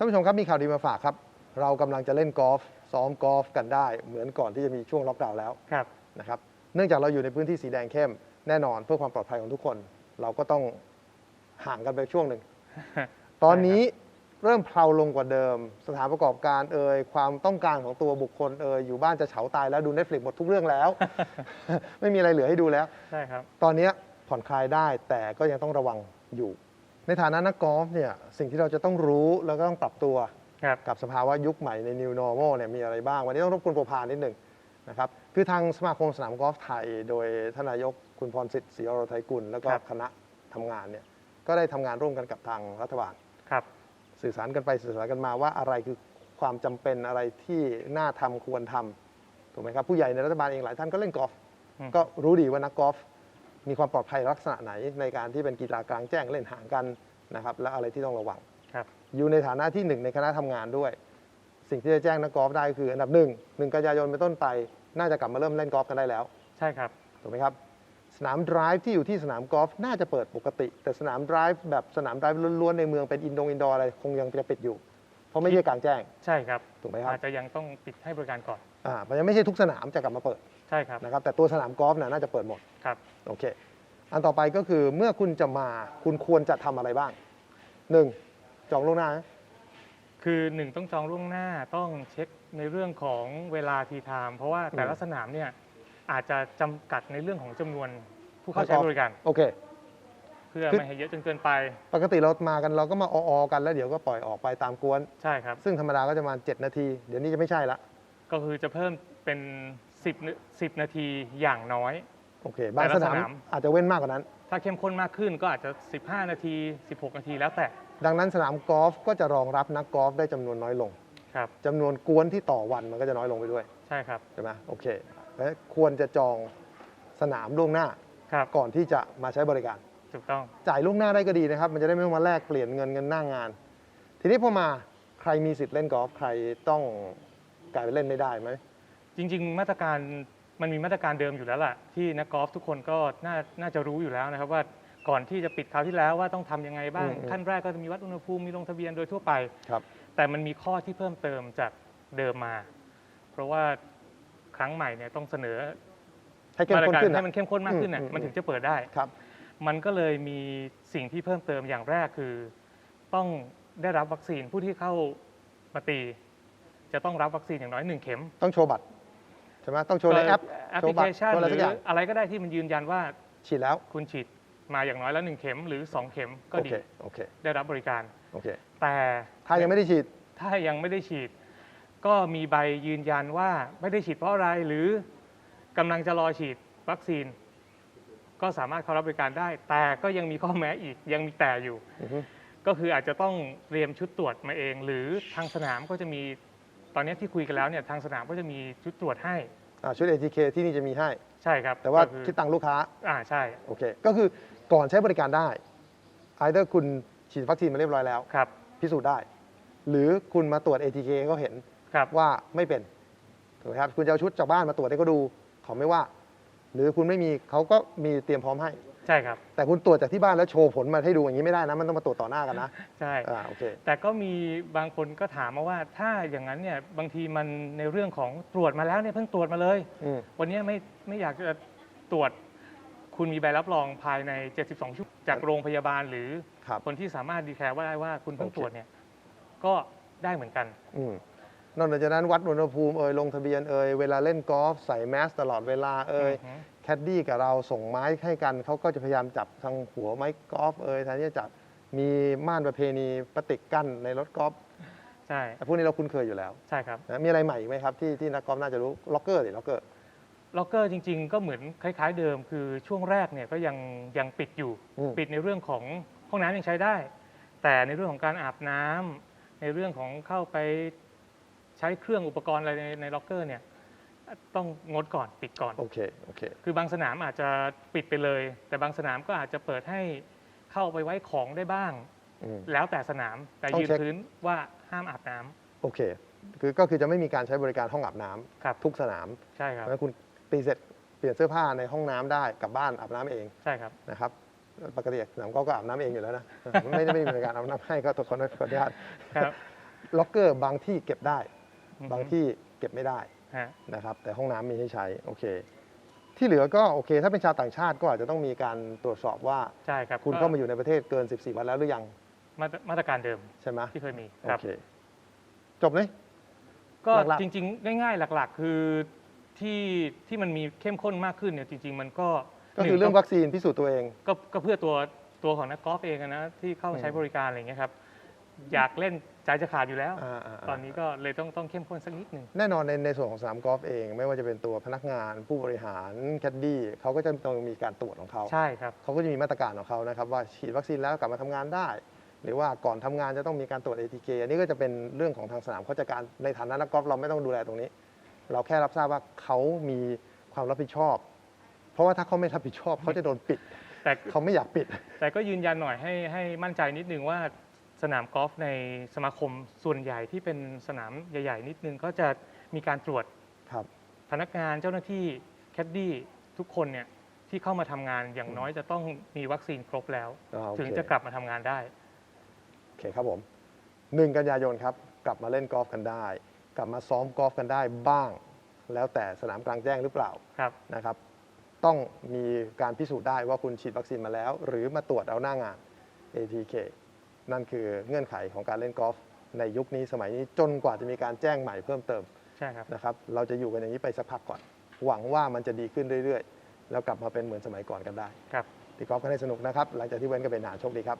ท่านผู้ชมครับมีข่าวดีมาฝากครับ เรากำลังจะเล่นกอล์ฟซ้อมกอล์ฟกันได้ เหมือนก่อนที่จะมีช่วงล็อกดาวน์แล้วครับนะครับเนื่องจากเราอยู่ในพื้นที่สีแดงเข้มแน่นอนเพื่อความปลอดภัยของทุกคน เราก็ต้องห่างกันไปช่วงหนึ่งตอนนี้เริ่มเพลาลงกว่าเดิม สถานประกอบการเอ่ยความต้องการของตัวบุคคลเอ่ยอยู่บ้านจะเฉาตายแล้วดู Netflix หมดทุกเรื่องแล้ว ไม่มีอะไรเหลือให้ดูแล้วใช่ครับตอนนี้ผ่อนคลายได้แต่ก็ยังต้องระวังอยู่ ในฐานะนักกอล์ฟเนี่ยสิ่งที่เราจะต้องรู้แล้วก็ต้องปรับตัว ครับ กับสภาวะยุคใหม่ใน New Normal เนี่ยมีอะไรบ้าง วันนี้ต้องรบกวนโปรพานิดหนึ่งนะครับคือทางสมาคมสนามกอล์ฟไทย โดยท่านนายกคุณพรสิทธิ์ศรีอรไทยกุลแล้วก็ครับ คณะทำงานเนี่ยก็ได้ทำงานร่วมกันกับทางรัฐบาล ครับ สื่อสารกันไปสื่อสารกันมาว่าอะไรคือความจำเป็นอะไรที่น่าทำควรทำถูกไหมครับผู้ใหญ่ในรัฐบาลเองหลายท่านก็เล่นกอล์ฟอืม ก็รู้ดีว่านักกอล์ฟ มีความปลอดภัยลักษณะไหนในการที่เป็นกีฬากลางแจ้งเล่นห่างกันนะครับและอะไรที่ต้องระวังครับ อยู่ในฐานะที่หนึ่งในคณะทำงานด้วย สิ่งที่จะแจ้งนักกอล์ฟได้คืออันดับหนึ่งหนึ่งกันยายนเป็นต้นไป น่าจะกลับมาเริ่มเล่นกอล์ฟกันได้แล้ว ใช่ครับถูกไหมครับ สนามดริฟที่อยู่ที่สนามกอล์ฟน่าจะเปิดปกติ แต่สนามดริฟแบบสนามดริฟล้วนๆในเมืองเป็นอินโดอินดอร์อะไรคงยังจะปิดอยู่ เพราะไม่ใช่กลางแจ้งใช่ครับถูกไหมครับอาจจะยังต้องปิดให้บริการก่อนอ่ามันยังไม่ใช่ทุกสนามจะกลับมาเปิดใช่ครับนะครับแต่ตัวสนามกอล์ฟน่ะน่าจะเปิดหมดครับโอเค อันต่อไปก็คือเมื่อคุณจะมาคุณควรจะทำอะไรบ้างหนึ่งจองล่วงหน้านะคือหนึ่งต้องจองล่วงหน้าต้องเช็คในเรื่องของเวลาทีไทม์เพราะว่าแต่ละสนามเนี่ยอาจจะจำกัดในเรื่องของจำนวนผู้เข้าใช้บริการ โอเค เพื่อคือไม่ให้เยอะจนเกินไปปกติเรามากันเราก็มาออๆกันแล้วเดี๋ยวก็ปล่อยออกไปตามกวน ใช่ครับ ซึ่งธรรมดาก็จะประมาณ7นาที เดี๋ยวนี้จะไม่ใช่ละก็คือจะเพิ่มเป็น 10น10 นาทีอย่างน้อย โอเค บางแต่ละสนามสนาม อาจจะเว้นมากกว่านั้น ถ้าเข้มข้นมากขึ้นก็อาจจะ 15 นาที 16 นาทีแล้วแต่ดังนั้นสนามกอล์ฟก็จะรองรับนักกอล์ฟได้จำนวนน้อยลงครับ จำนวนกวนที่ต่อวันมันก็จะน้อยลงไปด้วย ใช่ครับใช่ไหมโอเค และควรจะจองสนามล่วงหน้าครับก่อนที่จะมาใช้บริการ ถูกต้องจ่ายล่วงหน้าได้ก็ดีนะครับ มันจะได้ไม่ต้องมาแลกเปลี่ยนเงินเงินหน้างงาน ทีนี้พอมาใครมีสิทธิ์เล่นกอล์ฟใครต้องกลายเป็นเล่นไม่ได้ไหมจริง ๆ มาตรการ มันมีมาตรการเดิมอยู่แล้วล่ะ ที่นักกอล์ฟทุกคนก็น่าน่าจะรู้อยู่แล้วนะครับว่าก่อนที่จะปิดคราวที่แล้วว่าต้องทำยังไงบ้าง อืม ขั้นแรกก็จะมีวัดอุณหภูมิมีลงทะเบียนโดยทั่วไป ครับ แต่มันมีข้อที่เพิ่มเติมจากเดิมมา เพราะว่าครั้งใหม่เนี่ยต้องเสนอให้เข้มมาตรข้นการขึ้นให้นะมันเข้มข้นมากขึ้นน่ะอืมอืม มันถึงจะเปิดได้ ครับ มันก็เลยมีสิ่งที่เพิ่มเติมอย่างแรกคือ ต้องได้รับวัคซีนผู้ที่เข้ามาตี จะต้องรับวัคซีนอย่างน้อยหนึ่งเข็ม ต้องโชว์บัตรใช่ไหมต้องโชว์ในแอปแอปโชพลิว์บัตเครชันโชว์อะไรหสัรืกอย่างออะไรก็ได้ที่มันยืนยันว่าฉีดแล้วคุณฉีดมาอย่างน้อยแล้วหนึ่งเข็มหรือสองเข็มก็โอดีเคโอเคได้รับบริการ โอเค แต่ถ้ายังไม่ได้ฉีด ถ้ายังไม่ได้ฉีด ก็มีใบยืนยันว่าไม่ได้ฉีดเพราะอะไรหรือกำลังจะรอฉีดวัคซีน ก็สามารถเข้ารับบริการได้ แต่ก็ยังมีข้อแม้อีกยังมีแต่อยู่ อือฮึ ก็คืออาจจะต้องเตรียมชุดตรวจมาเอง หรือทางสนามก็จะมี ตอนนี้ที่คุยกันแล้วเนี่ยทางสนามก็จะมีชุดตรวจให้ อ่าชุด ATK ที่นี่จะมีให้ ใช่ครับแต่ว่าก็อคิดตังค์ลูกค้า อ่าใช่โอเค ก็คือก่อนใช้บริการได้ไอเดอร์คุณฉีดวัคซีนมาเรียบร้อยแล้ว ครับพิสูจน์ได้ หรือคุณมาตรวจ ATK ก็เห็นครับว่าไม่เป็นถูกไหมครับคุณจะเอาชุดจากบ้านมาตรวจให้เขาดูเขาไม่ว่า หรือคุณไม่มีเขาก็มีเตรียมพร้อมให้ ใช่ครับ แต่คุณตรวจจากที่บ้านแล้วโชว์ผลมาให้ดูอย่างนี้ไม่ได้นะ มันต้องมาตรวจต่อหน้ากันนะใช่อ่าโอเค แต่ก็มีบางคนก็ถามมาว่า ถ้าอย่างนั้นเนี่ยบางทีมันในเรื่องของตรวจมาแล้วเนี่ยเพิ่งตรวจมาเลย อืม วันนี้ไม่ไม่อยากจะตรวจ คุณมีใบรับรองภายใน 72 ชั่วโมงจากโรงพยาบาลหรือครับคนที่สามารถดีแคร์ว่าได้ว่าคุณเพิ่งโอเค ตรวจเนี่ยก็ได้เหมือนกัน อืมนอกจากนั้นวัดอุณหภูมิเอ่ยลงทะเบียนเอ่ยเวลาเล่นกอล์ฟใส่แมสตลอดเวลาเอ่ยอือฮึแคดดี้กับเราส่งไม้ให้กัน เขาก็จะพยายามจับทางหัวไม้กอล์ฟเอ่ยแทนที่จะจับมีม่านประเพณีพลาสติกกั้นในรถกอล์ฟใช่แต่พวกนี้เราคุ้นเคยอยู่แล้วใช่ครับนะมีอะไรใหม่อีกไหมครับที่ที่นักกอล์ฟน่าจะรู้ล็อกเกอร์ดิล็อกเกอร์ล็อกเกอร์จริง ๆ ก็เหมือนคล้าย ๆ เดิม คือช่วงแรกเนี่ยก็ยังยังปิดอยู่อืมปิดในเรื่องของห้องน้ำยังใช้ได้ แต่ในเรื่องของการอาบน้ำในเรื่องของเข้าไปใช้เครื่องอุปกรณ์อะไรในในล็อกเกอร์เนี่ย ต้องงดก่อนปิดก่อน โอเคโอเค คือบางสนามอาจจะปิดไปเลย แต่บางสนามก็อาจจะเปิดให้เข้าไปไว้ของได้บ้าง อืม แล้วแต่สนามแต่ต้องยืนเช็ค พื้นว่าห้ามอาบน้ำโอเค คือก็คือจะไม่มีการใช้บริการห้องอาบน้ำครับทุกสนามใช่ครับเพราะฉะนั้นคุณตีเสร็จเปลี่ยนเสื้อผ้าในห้องน้ำได้กลับบ้านอาบน้ำเองใช่ครับ นะครับปกติสนามกอล์ฟก็อาบน้ำเองอยู่แล้วนะ ไม่ได้ไม่มีบริการอาบน้ำให้ก็ทุกคนขออนุญาตครับ ล็อกเกอร์บางที่เก็บได้อือฮึบางที่ เก็บไม่ได้ฮะนะครับ แต่ห้องน้ำมีให้ใช้โอเค ที่เหลือก็โอเค ถ้าเป็นชาวต่างชาติก็อาจจะต้องมีการตรวจสอบว่าใช่ครับคุณก็เข้ามาอยู่ในประเทศเกิน 14 วันแล้วหรือยังมาตรมาตรการเดิมใช่ไหมที่เคยมีโอครับ เค จบเลย ก็หลักๆ จริงๆ ง่ายๆ หลักๆ คือที่ที่มันมีเข้มข้นมากขึ้นเนี่ยจริง ๆ มันก็ก็คือหเรื่องต้วัคซีนพิสูจน์ตัวเอง ก็ก็เพื่อตัวตัวของนักกอล์ฟเองอะนะที่เข้ามาใช้อืมบริการอะไรอย่างเงี้ยครับ อยากเล่นใจจะขาดอยู่แล้ว อ่าๆๆ ตอนนี้ก็เลยต้องต้องเข้มข้นสักนิดหนึ่ง แน่นอนในในส่วนของสนามกอล์ฟเอง ไม่ว่าจะเป็นตัวพนักงานผู้บริหารแคดดี้เขาก็จะต้องมีการตรวจของเขา ใช่ครับ เขาก็จะมีมาตรการของเขานะครับว่าฉีดวัคซีนแล้วกลับมาทำงานได้ หรือว่าก่อนทำงานจะต้องมีการตรวจ ATK อันนี้ก็จะเป็นเรื่องของทางสนามเขาจัดการในฐานะนักกอล์ฟเราไม่ต้องดูแลตรงนี้ เราแค่รับทราบว่าเขามีความรับผิดชอบ เพราะว่าถ้าเขาไม่รับผิดชอบเขาจะโดนปิดแต่ เขาไม่อยากปิด แต่ก็ยืนยันหน่อยให้ให้มั่นใจนิดนึงว่า สนามกอล์ฟในสมาคมส่วนใหญ่ที่เป็นสนามใหญ่ ๆ นิดนึงก็จะมีการตรวจครับ พนักงานเจ้าหน้าที่แคดดี้ทุกคนเนี่ยที่เข้ามาทำงานอย่างน้อยจะต้องมีวัคซีนครบแล้ว อ่าโอเค ถึงจะกลับมาทำงานได้ โอเคครับผมหนึ่งกันยายนครับ กลับมาเล่นกอล์ฟกันได้ กลับมาซ้อมกอล์ฟกันได้บ้าง แล้วแต่สนามกลางแจ้งหรือเปล่าครับ นะครับ ต้องมีการพิสูจน์ได้ว่าคุณฉีดวัคซีนมาแล้ว หรือมาตรวจเอาหน้างาน ATK นั่นคือเงื่อนไขของการเล่นกอล์ฟในยุคนี้สมัยนี้จนกว่าจะมีการแจ้งใหม่เพิ่มเติมใช่ครับนะครับ เราจะอยู่กันอย่างนี้ไปสักพักก่อน หวังว่ามันจะดีขึ้นเรื่อยๆ แล้วกลับมาเป็นเหมือนสมัยก่อนกันได้ครับตีกอล์ฟกันให้สนุกนะครับ หลังจากที่เว้นกันเป็นนานโชคดีครับ